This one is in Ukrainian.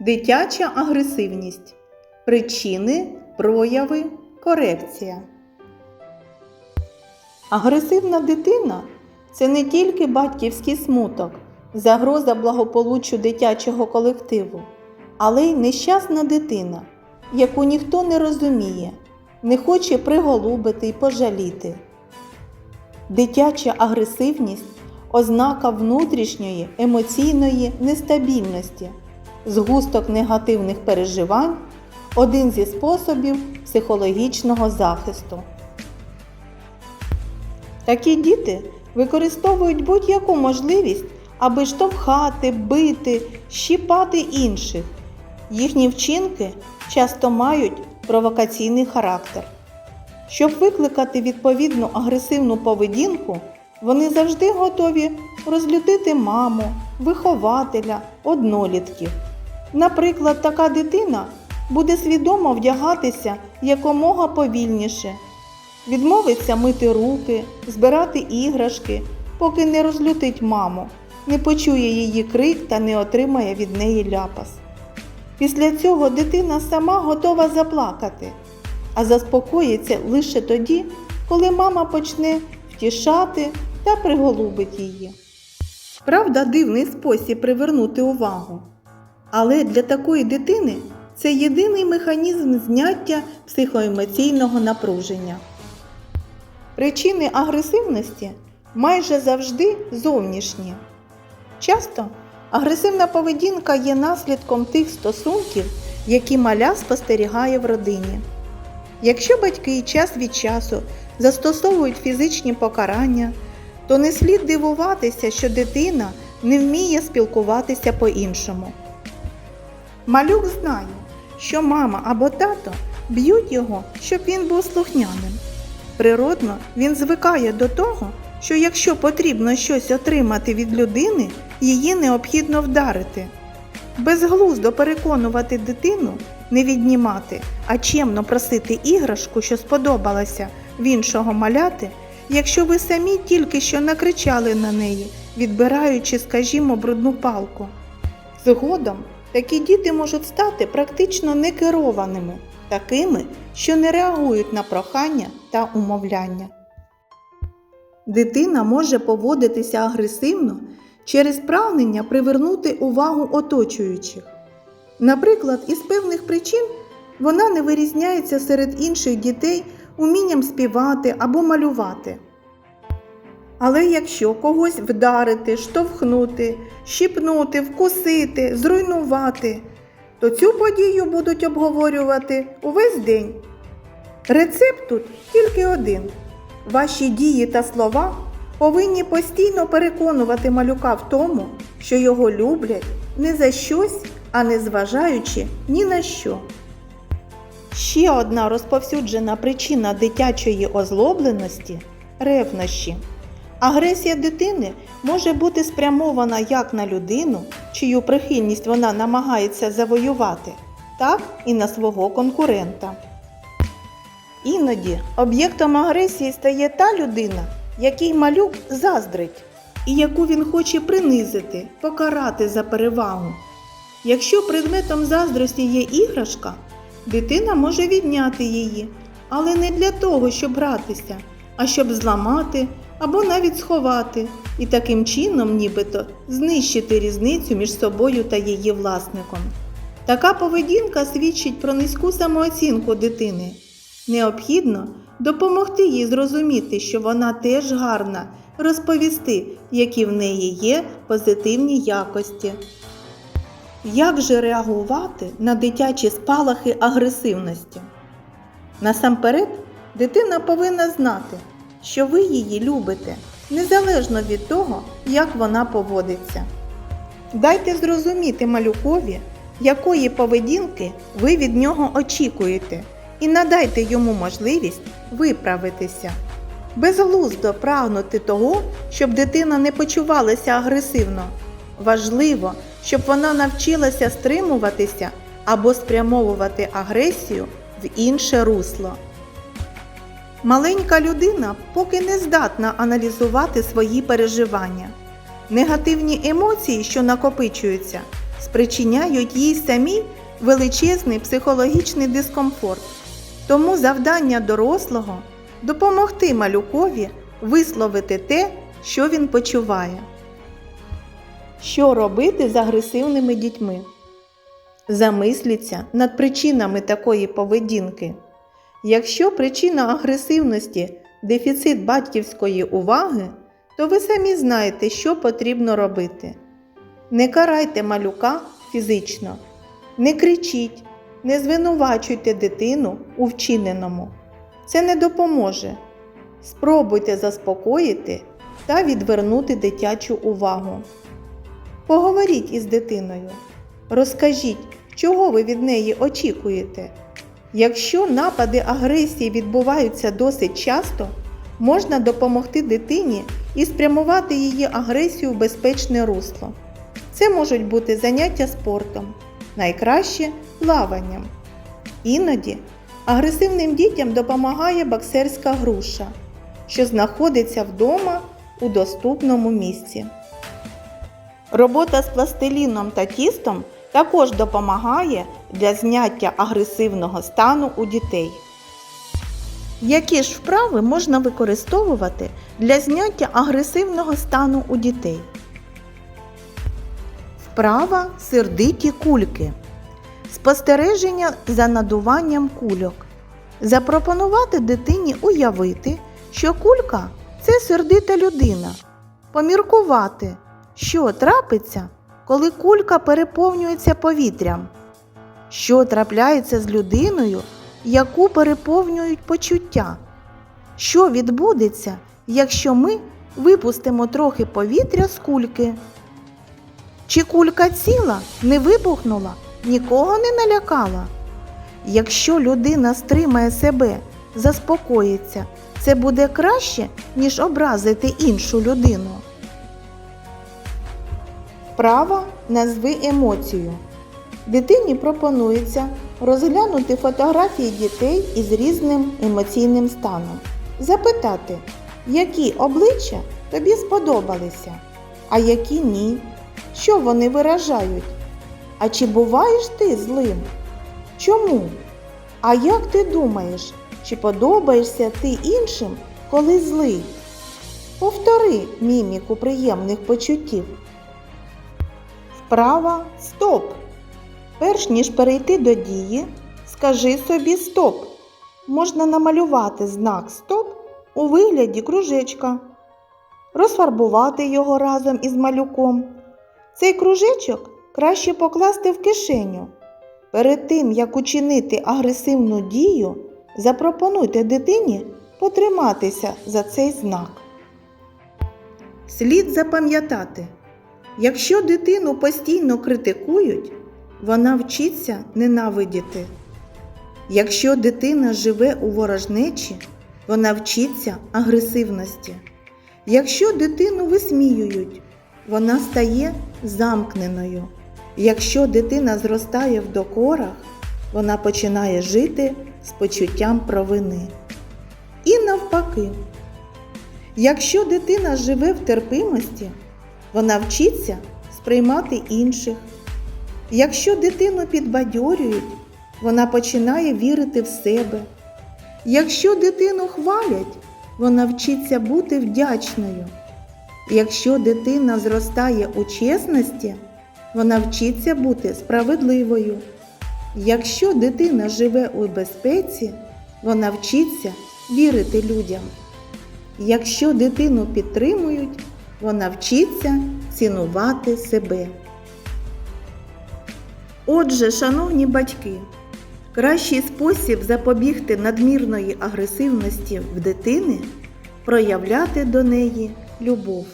Дитяча агресивність. Причини, прояви, корекція. Агресивна дитина це не тільки батьківський смуток, загроза благополуччю дитячого колективу, але й нещасна дитина, яку ніхто не розуміє, не хоче приголубити й пожаліти. Дитяча агресивність ознака внутрішньої емоційної нестабільності, згусток негативних переживань один зі способів психологічного захисту. Такі діти використовують будь-яку можливість, аби штовхати, бити, щіпати інших. Їхні вчинки часто мають провокаційний характер. Щоб викликати відповідну агресивну поведінку, вони завжди готові розлютити маму, вихователя, однолітків. Наприклад, така дитина буде свідомо вдягатися якомога повільніше, відмовиться мити руки, збирати іграшки, поки не розлютить маму, не почує її крик та не отримає від неї ляпас. Після цього дитина сама готова заплакати, а заспокоїться лише тоді, коли мама почне втішати та приголубить її. Правда, дивний спосіб привернути увагу. Але для такої дитини це єдиний механізм зняття психоемоційного напруження. Причини агресивності майже завжди зовнішні. Часто агресивна поведінка є наслідком тих стосунків, які маля спостерігає в родині. Якщо батьки час від часу застосовують фізичні покарання, то не слід дивуватися, що дитина не вміє спілкуватися по-іншому. Малюк знає, що мама або тато б'ють його, щоб він був слухняним. Природно, він звикає до того, що якщо потрібно щось отримати від людини, її необхідно вдарити. Безглуздо переконувати дитину не віднімати, а чемно просити іграшку, що сподобалася в іншого маляти, якщо ви самі тільки що накричали на неї, відбираючи, скажімо, брудну палку. Згодом такі діти можуть стати практично некерованими, такими, що не реагують на прохання та умовляння. Дитина може поводитися агресивно через прагнення привернути увагу оточуючих. Наприклад, із певних причин вона не вирізняється серед інших дітей умінням співати або малювати. Але якщо когось вдарити, штовхнути, щіпнути, вкусити, зруйнувати, то цю подію будуть обговорювати увесь день. Рецепт тут тільки один. Ваші дії та слова повинні постійно переконувати малюка в тому, що його люблять не за щось, а не зважаючи ні на що. Ще одна розповсюджена причина дитячої озлобленості ревнощі. Агресія дитини може бути спрямована як на людину, чию прихильність вона намагається завоювати, так і на свого конкурента. Іноді об'єктом агресії стає та людина, якій малюк заздрить, і яку він хоче принизити, покарати за перевагу. Якщо предметом заздрості є іграшка, дитина може відняти її, але не для того, щоб гратися, а щоб зламати або навіть сховати і таким чином, нібито, знищити різницю між собою та її власником. Така поведінка свідчить про низьку самооцінку дитини. Необхідно допомогти їй зрозуміти, що вона теж гарна, розповісти, які в неї є позитивні якості. Як же реагувати на дитячі спалахи агресивності? Насамперед, дитина повинна знати, що ви її любите, незалежно від того, як вона поводиться. Дайте зрозуміти малюкові, якої поведінки ви від нього очікуєте, і надайте йому можливість виправитися. Безглуздо прагнути того, щоб дитина не почувалася агресивно. Важливо, щоб вона навчилася стримуватися або спрямовувати агресію в інше русло. Маленька людина поки не здатна аналізувати свої переживання. Негативні емоції, що накопичуються, спричиняють їй самі величезний психологічний дискомфорт. Тому завдання дорослого допомогти малюкові висловити те, що він почуває. Що робити з агресивними дітьми? Замисліться над причинами такої поведінки. Якщо причина агресивності дефіцит батьківської уваги, то ви самі знаєте, що потрібно робити. Не карайте малюка фізично, не кричіть, не звинувачуйте дитину у вчиненому. Це не допоможе. Спробуйте заспокоїти та відвернути дитячу увагу. Поговоріть із дитиною. Розкажіть, чого ви від неї очікуєте. Якщо напади агресії відбуваються досить часто, можна допомогти дитині і спрямувати її агресію в безпечне русло. Це можуть бути заняття спортом, найкраще плаванням. Іноді агресивним дітям допомагає боксерська груша, що знаходиться вдома у доступному місці. Робота з пластиліном та тістом також допомагає для зняття агресивного стану у дітей. Які ж вправи можна використовувати для зняття агресивного стану у дітей? Вправа сердиті кульки. Спостереження за надуванням кульок. Запропонувати дитині уявити, що кулька це сердита людина. Поміркувати, що трапиться, коли кулька переповнюється повітрям. Що трапляється з людиною, яку переповнюють почуття? Що відбудеться, якщо ми випустимо трохи повітря з кульки? Чи кулька ціла не вибухнула, нікого не налякала? Якщо людина стримає себе, заспокоїться, це буде краще, ніж образити іншу людину. Вправа назви емоцію. Дитині пропонується розглянути фотографії дітей із різним емоційним станом. Запитати, які обличчя тобі сподобалися, а які ні. Що вони виражають? А чи буваєш ти злим? Чому? А як ти думаєш, чи подобаєшся ти іншим, коли злий? Повтори міміку приємних почуттів. Вправа стоп. Перш ніж перейти до дії, скажи собі стоп. Можна намалювати знак стоп у вигляді кружечка, розфарбувати його разом із малюком. Цей кружечок краще покласти в кишеню. Перед тим, як учинити агресивну дію, запропонуйте дитині потриматися за цей знак. Слід запам'ятати, якщо дитину постійно критикують, вона вчиться ненавидіти. Якщо дитина живе у ворожнечі, вона вчиться агресивності. Якщо дитину висміюють, вона стає замкненою. Якщо дитина зростає в докорах, вона починає жити з почуттям провини. І навпаки, якщо дитина живе в терпимості, вона вчиться сприймати інших. Якщо дитину підбадьорюють, вона починає вірити в себе. Якщо дитину хвалять, вона вчиться бути вдячною. Якщо дитина зростає у чесності, вона вчиться бути справедливою. Якщо дитина живе у безпеці, вона вчиться вірити людям. Якщо дитину підтримують, вона вчиться цінувати себе. Отже, шановні батьки, кращий спосіб запобігти надмірної агресивності в дитини проявляти до неї любов.